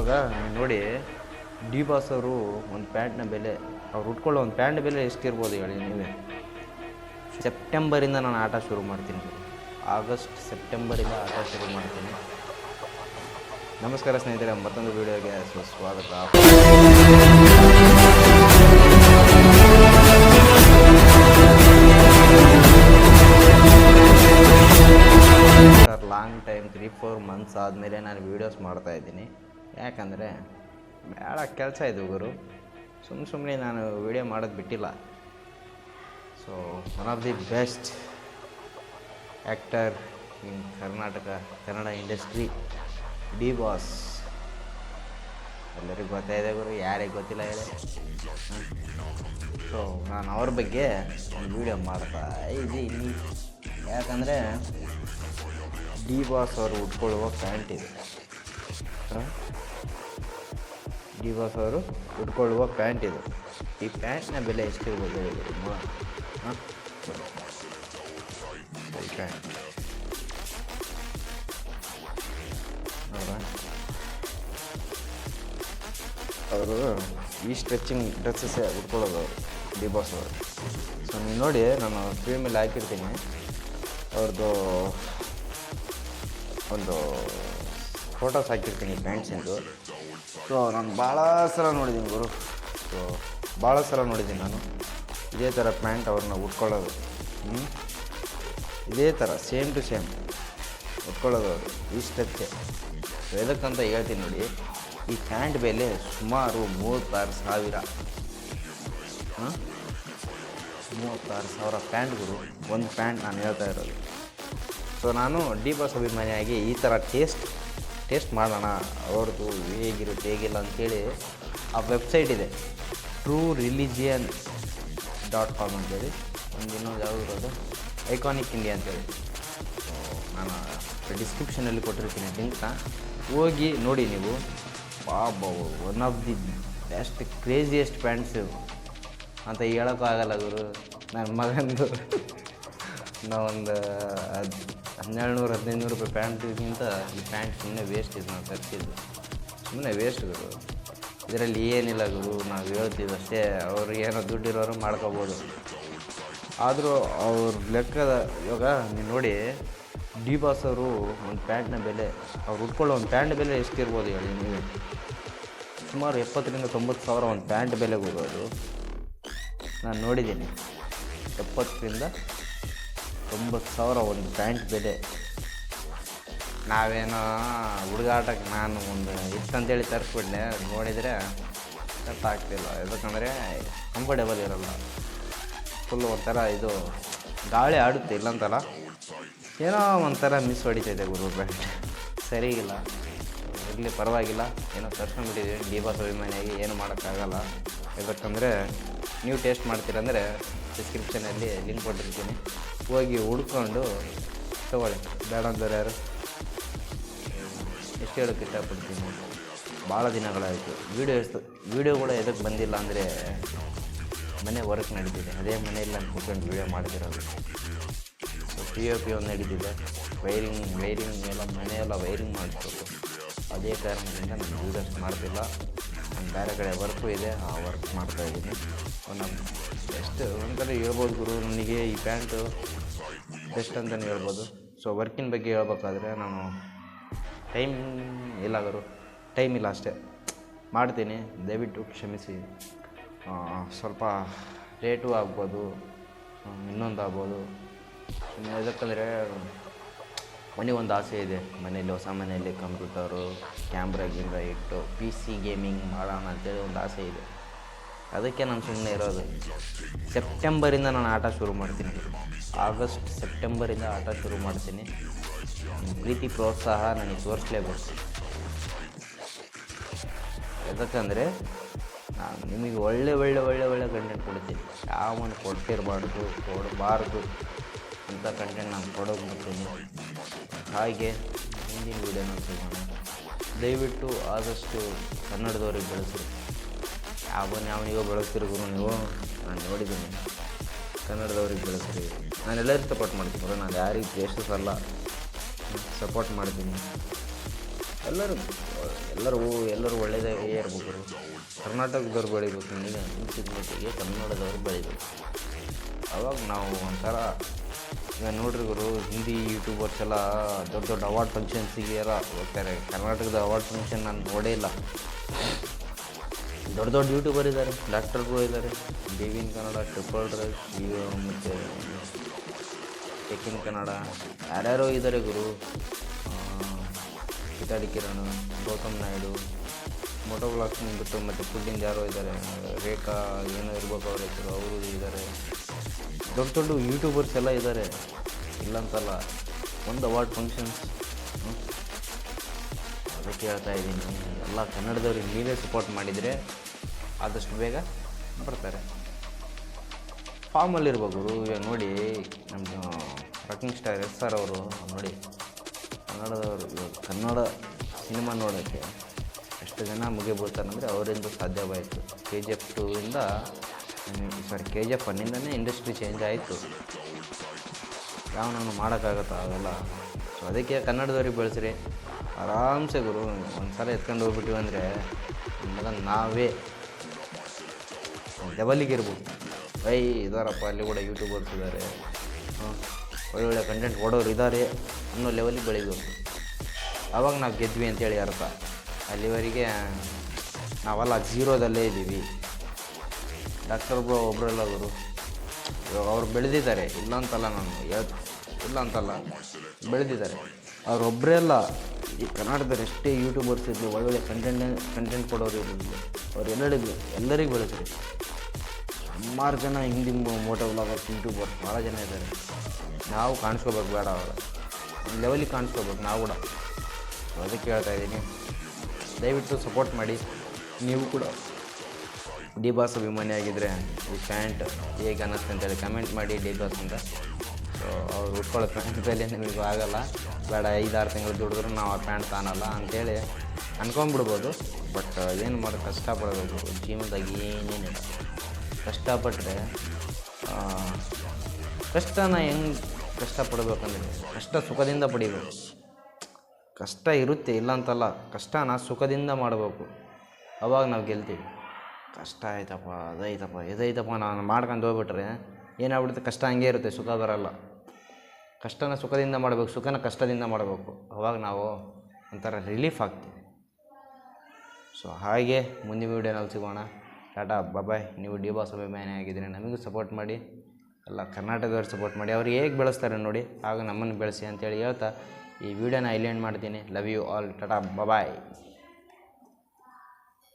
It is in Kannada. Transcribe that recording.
ಇವಾಗ ನೋಡಿ ಡಿ ಬಾಸ್ ಅವರು ಒಂದು ಪ್ಯಾಂಟ್ನ ಬೆಲೆ, ಅವ್ರು ಉಟ್ಕೊಳ್ಳೋ ಒಂದು ಪ್ಯಾಂಟ್ ಬೆಲೆ ಎಷ್ಟಿರ್ಬೋದು ಹೇಳಿ ನೀವೇ? ಸೆಪ್ಟೆಂಬರಿಂದ ನಾನು ಆಟ ಶುರು ಮಾಡ್ತೀನಿ. ಆಗಸ್ಟ್, ಸೆಪ್ಟೆಂಬರಿಂದ ಆಟ ಶುರು ಮಾಡ್ತೀನಿ. ನಮಸ್ಕಾರ ಸ್ನೇಹಿತರೆ, ಮತ್ತೊಂದು ವೀಡಿಯೋಗೆ ಸುಸ್ವಾಗತ. Sir long time three four months ಆದಮೇಲೆ ನಾನು ವೀಡಿಯೋಸ್ ಮಾಡ್ತಾ ಇದ್ದೀನಿ. ಯಾಕಂದರೆ ಭಾಳ ಕೆಲಸ ಇದು ಗುರು. ಸುಮ್ಮ ಸುಮ್ಮನೆ ನಾನು ವೀಡಿಯೋ ಮಾಡೋದು ಬಿಟ್ಟಿಲ್ಲ. So one of the best actor in Karnataka Kannada industry D boss ಎಲ್ಲರಿಗೂ ಗೊತ್ತಾಯಿದೆ ಗುರು, ಯಾರಿಗೆ ಗೊತ್ತಿಲ್ಲ ಹೇಳಿ. ಸೊ ನಾನು ಅವ್ರ ಬಗ್ಗೆ ಒಂದು ವೀಡಿಯೋ ಮಾಡ್ತಾ ಇದ್ದೀನಿ. ಯಾಕಂದರೆ ಡಿ ಬಾಸ್ ಅವರು ಉಟ್ಕೊಳ್ಳುವ ಪ್ಯಾಂಟ್ ಇದೆ. ಡಿ ಬಾಸ್ ಅವರು ಉಟ್ಕೊಳ್ಳುವ ಪ್ಯಾಂಟ್ ಇದು. ಈ ಪ್ಯಾಂಟ್ನ ಬೆಲೆ ಎಷ್ಟಿರ್ಬೋದು ಹೇಳಿದ್ರು ಹಾಂ? ಪ್ಯಾಂಟ್. ಅವರು ಈ ಸ್ಟ್ರೆಚಿಂಗ್ ಡ್ರೆಸ್ಸಸ್ಸೇ ಉಟ್ಕೊಳ್ಳೋದು ಅವರು ಡಿ ಬಾಸ್ ಅವರು. ಸೊ ನೀವು ನೋಡಿ, ನಾನು ಮೇಲೆ ಹಾಕಿರ್ತೀನಿ. ಅವ್ರದ್ದು ಒಂದು ಫೋಟೋಸ್ ಹಾಕಿರ್ತೀನಿ ಪ್ಯಾಂಟ್ಸಿಂದು ಸೊ ನಾನು ಭಾಳ ಸಲ ನೋಡಿದ್ದೀನಿ ಗುರು. ಸೊ ಭಾಳ ಸಲ ನೋಡಿದ್ದೀನಿ ನಾನು. ಇದೇ ಥರ ಪ್ಯಾಂಟ್ ಅವ್ರನ್ನ ಉಟ್ಕೊಳ್ಳೋದು. ಹ್ಞೂ ಇದೇ ಥರ ಸೇಮ್ ಟು ಸೇಮ್ ಉಟ್ಕೊಳ್ಳೋದು ಅವರು ಇಷ್ಟಕ್ಕೆ ಎದಕ್ಕಂತ ಹೇಳ್ತೀನಿ ನೋಡಿ, ಈ ಪ್ಯಾಂಟ್ ಬೆಲೆ ಸುಮಾರು ಮೂವತ್ತಾರು ಸಾವಿರ. ಹಾಂ ಮೂವತ್ತಾರು ಸಾವಿರ ಪ್ಯಾಂಟ್ಗಳು ಒಂದು ಪ್ಯಾಂಟ್ ನಾನು ಹೇಳ್ತಾ ಇರೋದು. ಸೊ ನಾನು ಡಿ ಬಾಸ್ ಅಭಿಮಾನಿಯಾಗಿ ಈ ಥರ ಟೇಸ್ಟ್ ಟೇಸ್ಟ್ ಮಾಡೋಣ. ಅವ್ರದ್ದು ಹೇಗಿರುತ್ತೆ, ಹೇಗಿಲ್ಲ ಅಂಥೇಳಿ ಆ ವೆಬ್ಸೈಟ್ ಇದೆ. ಟ್ರೂ ರಿಲಿಜಿಯನ್ ಡಾಟ್ ಕಾಮ್ ಅಂತೇಳಿ. ಒಂದು ಇನ್ನೊಂದು ಯಾವುದು ಇರೋದು? ಐಕಾನಿಕ್ ಇಂಡಿಯಾ ಅಂತೇಳಿ. ನಾನು ಡಿಸ್ಕ್ರಿಪ್ಷನಲ್ಲಿ ಕೊಟ್ಟಿರ್ತೀನಿ, ಲಿಂಕ್ನ. ಹೋಗಿ ನೋಡಿ ನೀವು. Baba one of the best craziest pants ಅಂತ ಹೇಳೋಕ್ಕಾಗಲ್ಲ ಗುರು. ನನ್ನ ಮಗಂದು. ನಾವೊಂದು ಹನ್ನೆರಡು ನೂರು ಹದಿನೈದು ನೂರು ರೂಪಾಯಿ ಪ್ಯಾಂಟ್ಗಿಂತ ಈ ಪ್ಯಾಂಟ್ ಸುಮ್ಮನೆ ವೇಸ್ಟ್ ಇದು ನಾವು ತರಿಸಿದ್ದು. ಸುಮ್ಮನೆ ವೇಸ್ಟ್ ಗುರು ಇದರಲ್ಲಿ ಏನಿಲ್ಲ ಗುರು, ನಾವು ಹೇಳ್ತೀವಿ ಅಷ್ಟೇ. ಅವ್ರು ಏನೋ ದುಡ್ಡಿರೋರು ಮಾಡ್ಕೋಬೋದು. ಆದರೂ ಅವ್ರ ಲೆಕ್ಕದ, ಇವಾಗ ನೀವು ನೋಡಿ ಡಿ ಬಾಸ್ ಅವರು ಒಂದು ಪ್ಯಾಂಟ್ನ ಬೆಲೆ, ಅವ್ರು ಉಟ್ಕೊಳ್ಳೋ ಒಂದು ಪ್ಯಾಂಟ್ ಬೆಲೆ ಎಷ್ಟಿರ್ಬೋದು ಹೇಳಿ ನೀವು? ಸುಮಾರು ಎಪ್ಪತ್ತರಿಂದ ತೊಂಬತ್ತು ಸಾವಿರ ಒಂದು ಪ್ಯಾಂಟ್ ಬೆಲೆ ಹೋಗೋದು ನಾನು ನೋಡಿದ್ದೀನಿ. ಎಪ್ಪತ್ತರಿಂದ ತೊಂಬತ್ತು ಸಾವಿರ ಒಂದು ಪ್ಯಾಂಟ್ ಬೆಲೆ. ನಾವೇನೋ ಹುಡುಗಾಟಕ್ಕೆ ನಾನು ಒಂದು ಇತ್ತಂತೇಳಿ ತರಿಸ್ಬಿಡ್ಲೆ ನೋಡಿದರೆ ಕಟ್ ಆಗ್ತಿಲ್ಲ. ಯಾಕಂದರೆ ಕಂಫರ್ಟೇಬಲ್ ಇರಲ್ಲ. ಫುಲ್ ಒಂಥರ ಇದು ಗಾಳಿ ಆಡುತ್ತೆ, ಇಲ್ಲಂತಲ್ಲ? ಏನೋ ಒಂಥರ ಮಿಸ್ ಹೊಡಿತೈತೆ ಗುರು ಪ್ಯಾಂಟ್. ಇಲ್ಲ. ಇರಲಿ, ಪರವಾಗಿಲ್ಲ. ಏನೋ ತರ್ಸ್ಕೊಂಡ್ಬಿಟ್ಟಿದ್ದೀವಿ ಡಿ ಬಾಸ್ ಏನು ಮಾಡೋಕ್ಕಾಗಲ್ಲ. ಯಾಕಂದರೆ ನೀವು ಟೇಸ್ಟ್ ಮಾಡ್ತೀರಂದರೆ ಡಿಸ್ಕ್ರಿಪ್ಷನಲ್ಲಿ ಲಿಂಕ್ ಕೊಟ್ಟಿರ್ತೀನಿ. ಹೋಗಿ ಹುಡ್ಕೊಂಡು ತಗೊಳ್ಳಿ. ಬೇಡ ಅಂದರೆ ಯಾರು? ಎಷ್ಟು ಹೇಳೋಕ್ಕೆ ಇಷ್ಟಪಡ್ತೀನಿ? ಭಾಳ ದಿನಗಳಾಯಿತು. ವೀಡಿಯೋ ಎಷ್ಟು ವೀಡಿಯೋ ಕೂಡ ಎದಕ್ಕೆ ಬಂದಿಲ್ಲ ಅಂದರೆ ಮನೆ ವರ್ಕ್ ನಡೀತಿದೆ. ಅದೇ ಮನೆಯಲ್ಲಿ ನಾನು ಕೂತ್ಕೊಂಡು ವೀಡಿಯೋ ಮಾಡ್ತಿರೋದು. ಪಿ ಒ ಪಿ ಒಂದು ನಡೀತಿದೆ. ವೈರಿಂಗ್ ವೈರಿಂಗ್ ಎಲ್ಲ ಮನೆಯೆಲ್ಲ ವೈರಿಂಗ್ ಮಾಡಿಸ್ಬೇಕು. ಅದೇ ಕಾರಣದಿಂದ ನಾನು ವೀಡಿಯೋಸ್ ಮಾಡ್ತಿಲ್ಲ. ನಾನು ಬೇರೆ ಕಡೆ ವರ್ಕು ಇದೆ, ಆ ವರ್ಕ್ ಮಾಡ್ತಾಯಿದ್ದೀನಿ ನಮ್ಮ ಎಷ್ಟು ಒಂಥರ ಹೇಳ್ಬೋದು ಗುರು ನನಗೆ ಈ ಪ್ಯಾಂಟು ಬೆಸ್ಟ್ ಅಂತಲೇ ಹೇಳ್ಬೋದು. ಸೊ ವರ್ಕಿನ ಬಗ್ಗೆ ಹೇಳ್ಬೇಕಾದ್ರೆ ನಾನು ಟೈಮ್ ಇಲ್ಲ ಗುರು. ಟೈಮ್ ಇಲ್ಲ ಅಷ್ಟೇ. ಮಾಡ್ತೀನಿ. ದಯವಿಟ್ಟು ಕ್ಷಮಿಸಿ. ಸ್ವಲ್ಪ ರೇಟು ಆಗ್ಬೋದು. ಇನ್ನೊಂದು ಆಗ್ಬೋದು. ಸುಮ್ಮನೆ ಎದಕ್ಕಂದರೆ ಒಂದು ಆಸೆ ಇದೆ. ಮನೇಲಿ ಹೊಸ ಮನೆಯಲ್ಲಿ ಕಂಪ್ಯೂಟರು ಕ್ಯಾಮ್ರಾ ಗಿಮ್ರಾ ಇಟ್ಟು ಪಿ ಸಿ ಗೇಮಿಂಗ್ ಮಾಡೋಣ ಅಂತೇಳಿ ಒಂದು ಆಸೆ ಇದೆ. ಅದಕ್ಕೆ ನಾನು ಸುಮ್ಮನೆ ಇರೋದು. ಸೆಪ್ಟೆಂಬರಿಂದ ನಾನು ಆಟ ಶುರು ಮಾಡ್ತೀನಿ. ಆಗಸ್ಟ್ ಸೆಪ್ಟೆಂಬರಿಂದ ಆಟ ಶುರು ಮಾಡ್ತೀನಿ. ಪ್ರೀತಿ, ಪ್ರೋತ್ಸಾಹ ನನಗೆ ತೋರಿಸ್ಲೇಬೇಕು. ಯಾಕಂದರೆ ನಾನು ನಿಮಗೆ ಒಳ್ಳೆ ಒಳ್ಳೆ ಒಳ್ಳೆ ಒಳ್ಳೆ ಕಂಟೆಂಟ್ ಕೊಡ್ತೀನಿ. ಯಾವನು ಕೊಟ್ಟಿರಬಾರ್ದು ಕೊಡಬಾರ್ದು ಅಂತ ಕಂಟೆಂಟ್ ನಾನು ಕೊಡೋಗ್ಬಿಡ್ತೀನಿ ಹಾಗೆ ಹಿಂದಿನ ವೀಡಿಯೋನ ಸಿಗೋಣ ದಯವಿಟ್ಟು ಆದಷ್ಟು ಕನ್ನಡದವ್ರಿಗೆ ಬೆಳೆಸ್ರಿ. ಯಾವನ್ ಯಾವನಿಗೋ ಬೆಳೆಸ್ತಿರೋ ಗುರು ನೀವು? ನಾನು ನೋಡಿದ್ದೀನಿ. ಕನ್ನಡದವ್ರಿಗೆ ಬೆಳೆಸ್ರಿ. ನಾನು ಎಲ್ಲರಿಗೂ ಸಪೋರ್ಟ್ ಮಾಡ್ತೀನಿ ಬರೋ ನಾನು ಯಾರಿಗೆ ಟೇಸ್ಟು ಅಲ್ಲ. ಸಪೋರ್ಟ್ ಮಾಡ್ತೀನಿ. ಎಲ್ಲರೂ ಎಲ್ಲರೂ ಎಲ್ಲರೂ ಒಳ್ಳೆಯದೇ ಇರ್ಬೇಕು ಕರ್ನಾಟಕದವ್ರು ಬೆಳಿಬೇಕು. ನನಗೆ ಮಟ್ಟಿಗೆ ಕನ್ನಡದವ್ರು ಬೆಳಿಬೇಕು. ಅವಾಗ ನಾವು ಒಂಥರ ಈಗ ನೋಡ್ರಿ ಗುರು, ಹಿಂದಿ ಯೂಟ್ಯೂಬರ್ಸ್ ಎಲ್ಲ ದೊಡ್ಡ ದೊಡ್ಡ ಅವಾರ್ಡ್ ಫಂಕ್ಷನ್ಸಿಗೆ ಎಲ್ಲ ಹೋಗ್ತಾರೆ. ಕರ್ನಾಟಕದ ಅವಾರ್ಡ್ ಫಂಕ್ಷನ್ ನಾನು ನೋಡೇ ಇಲ್ಲ. ದೊಡ್ಡ ದೊಡ್ಡ ಯೂಟ್ಯೂಬರ್ ಇದ್ದಾರೆ ಡಾಕ್ಟರ್ಗಳು ಇದ್ದಾರೆ ಬೇವಿನ್ ಕನ್ನಡ ಟ್ರಿಪಲ್ ರೈಸ್ ಮತ್ತು ಟೆಕ್ಕಿನ್ ಕನ್ನಡ ಯಾರ್ಯಾರೋ ಇದ್ದಾರೆ ಗುರು. ಕಿತಾಡಿ ಕಿರಣ್, ಗೌತಮ್ ನಾಯ್ಡು ಮೋಟೋ ಬ್ಲಾಕ್ಸ್ ಬಿಟ್ಟು ಮತ್ತು ಫುಡ್ಡಿಂದ ಯಾರೋ ಇದ್ದಾರೆ ರೇಖಾ ಏನೋ ಇರ್ಬೇಕು ಅವ್ರ ಹೆಸರು, ಅವರು ಇದ್ದಾರೆ ದೊಡ್ಡ ದೊಡ್ಡ ಯೂಟ್ಯೂಬರ್ಸ್ ಎಲ್ಲ ಇದ್ದಾರೆ ಇಲ್ಲಂತಲ್ಲ, ಒಂದು ಅವಾರ್ಡ್ ಫಂಕ್ಷನ್ಸ್ ಅದಕ್ಕೆ ಹೇಳ್ತಾ ಇದ್ದೀನಿ. ಎಲ್ಲ ಕನ್ನಡದವ್ರಿಗೆ ನೀವೇ ಸಪೋರ್ಟ್ ಮಾಡಿದರೆ ಆದಷ್ಟು ಬೇಗ ಬರ್ತಾರೆ. ಫಾರ್ಮಲ್ಲಿರ್ಬೇಕು ಇವಾಗ ನೋಡಿ ನಮ್ಮ ರಾಕಿಂಗ್ ಸ್ಟಾರ್ ಎಸ್ ಸರ್ ಅವರು ನೋಡಿ, ಕನ್ನಡದವರು ಇವಾಗ ಕನ್ನಡ ಸಿನಿಮಾ ನೋಡೋಕ್ಕೆ ಎಷ್ಟು ಜನ ಮುಗಿಬೋತಾರೆ ಅಂದರೆ ಅವರಿಂದ ಸಾಧ್ಯವಾಯಿತು. ಕೆ ಜಿ ಎಫ್ ಇಂದ ಸಾರಿ ಕೆ ಜಿ ಎಫ್ ಒನ್ನಿಂದನೇ ಇಂಡಸ್ಟ್ರಿ ಚೇಂಜ್ ಆಯಿತು. ಯಾವನು ಮಾಡೋಕ್ಕಾಗತ್ತ ಅವೆಲ್ಲ ಸೊ ಅದಕ್ಕೆ ಕನ್ನಡದವ್ರಿಗೆ ಬೆಳೆಸ್ರಿ. ಆರಾಮ್ಸೆ ಗುರು ಒಂದು ಸಲ ಎತ್ಕೊಂಡು ಹೋಗ್ಬಿಟ್ಟಿವಿ ಅಂದರೆ ಮೊದಲು ನಾವೇ. ಇರ್ಬೋದು. ಐ ಇದಾರಪ್ಪ, ಅಲ್ಲಿ ಕೂಡ ಯೂಟ್ಯೂಬರ್ಸ್ ಇದ್ದಾರೆ ಒಳ್ಳೊಳ್ಳೆ ಕಂಟೆಂಟ್ ಕೊಡೋರು ಇದ್ದಾರೆ ಅನ್ನೋ ಲೆವೆಲಿಗೆ ಬೆಳಿಬೇಕು ಅವಾಗ ನಾವು ಗೆದ್ವಿ ಅಂತೇಳಿ ಅರ್ಥ. ಅಲ್ಲಿವರೆಗೆ ನಾವೆಲ್ಲ ಜೀರೋದಲ್ಲೇ ಇದ್ದೀವಿ. ಡಾಕ್ಟರ್ ಒಬ್ಬರು ಒಬ್ಬರೆಲ್ಲ ಅವರು. ಅವ್ರು ಬೆಳೆದಿದ್ದಾರೆ. ಇಲ್ಲ ಅಂತಲ್ಲ ನಾನು. ಇಲ್ಲ ಅಂತಲ್ಲ ಬೆಳೆದಿದ್ದಾರೆ. ಅವರೊಬ್ಬರೇ ಅಲ್ಲ. ಈ ಕರ್ನಾಟಕದಲ್ಲಿ ಎಷ್ಟೇ ಯೂಟ್ಯೂಬರ್ಸ್ ಇರಲಿ ಒಳ್ಳೊಳ್ಳೆ ಕಂಟೆಂಟ್ ಕಂಟೆಂಟ್ ಕೊಡೋರು ಇರಲಿ ಅವ್ರು ಎಲ್ಲರಿಗೂ ಎಲ್ಲರಿಗೂ ಬೆಳೆಸ್ರಿ ಸುಮಾರು ಜನ ಹಿಂದಿ ಮೋಟೋ ವ್ಲಾಗರ್ಸ್ ಯೂಟ್ಯೂಬರ್ಸ್ ಭಾಳ ಜನ ಇದ್ದಾರೆ. ನಾವು ಕಾಣಿಸ್ಕೋಬೇಕು, ಬೇಡ ಅವರ. ಲೆವೆಲಿಗೆ ಕಾಣಿಸ್ಕೋಬೇಕು, ನಾವು ಕೂಡ. ಅದಕ್ಕೆ ಹೇಳ್ತಾ ಇದ್ದೀನಿ. ದಯವಿಟ್ಟು ಸಪೋರ್ಟ್ ಮಾಡಿ. ನೀವು ಕೂಡ. ಡಿ ಬಾಸ್ ಅಭಿಮಾನಿ ಆಗಿದ್ದರೆ ಈ ಪ್ಯಾಂಟ್ ಹೇಗೆ ಅನ್ನಿಸ್ತು ಅಂತೇಳಿ ಕಮೆಂಟ್ ಮಾಡಿ ಡಿ ಬಾಸ್ ಅಂತ. ಸೊ ಅವ್ರು ಉಟ್ಕೊಳ್ಳೋ ಪ್ಯಾಂಟ್ ಬೆಲೆ ನಿಮಗೂ ಆಗೋಲ್ಲ. ಬೇಡ, ಐದಾರು ತಿಂಗಳು ದುಡಿದ್ರು ನಾವು ಆ ಪ್ಯಾಂಟ್ ತಾನಲ್ಲ ಅಂತೇಳಿ ಅನ್ಕೊಂಬಿಡ್ಬೋದು ಬಟ್ ಏನು ಮಾಡಿ ಕಷ್ಟಪಡಬೇಕು ಜೀವನದಾಗ ಏನೇನಿಲ್ಲ. ಕಷ್ಟಪಟ್ಟರೆ ಕಷ್ಟನ ಹೆಂಗೆ ಕಷ್ಟಪಡಬೇಕಂದ್ರೆ ಕಷ್ಟ ಸುಖದಿಂದ ಪಡಿಬೇಕು. ಕಷ್ಟ ಇರುತ್ತೆ, ಇಲ್ಲ ಅಂತಲ್ಲ. ಕಷ್ಟನ ಸುಖದಿಂದ ಮಾಡಬೇಕು. ಅವಾಗ ನಾವು ಗೆಲ್ತೀವಿ. ಕಷ್ಟ ಆಯ್ತಪ್ಪ ಅದೈತಪ್ಪ ಇದೈತಪ್ಪ ನಾನು ಮಾಡ್ಕೊಂಡು ಹೋಗ್ಬಿಟ್ರೆ ಏನಾಗ್ಬಿಡುತ್ತೆ ಕಷ್ಟ ಹಂಗೆ ಇರುತ್ತೆ, ಸುಖ ಬರಲ್ಲ. ಕಷ್ಟನ ಸುಖದಿಂದ ಮಾಡಬೇಕು, ಸುಖನ ಕಷ್ಟದಿಂದ ಮಾಡಬೇಕು. ಅವಾಗ ನಾವು ಒಂಥರ ರಿಲೀಫ್ ಆಗ್ತೀವಿ. ಸೊ ಹಾಗೆ ಮುಂದಿನ ವೀಡಿಯೋನಲ್ಲಿ ಸಿಗೋಣ. ಟಾಟಾ ಬಾಯ್ ನೀವು ಡಿ ಬಾಸ್ ಅಭಿಮಾನಿ ಆಗಿದ್ದೀರಿ ನಮಗೂ ಸಪೋರ್ಟ್ ಮಾಡಿ. ಎಲ್ಲ ಕರ್ನಾಟಕದವ್ರು ಸಪೋರ್ಟ್ ಮಾಡಿ. ಅವ್ರು ಹೇಗೆ ಬೆಳೆಸ್ತಾರೆ ನೋಡಿ, ಆಗ ನಮ್ಮನ್ನು ಬೆಳೆಸಿ ಅಂತೇಳಿ ಹೇಳ್ತಾ ಈ ವಿಡಿಯೋನ ಐಲೆಂಡ್ ಮಾಡ್ತೀನಿ. Love you all tata bye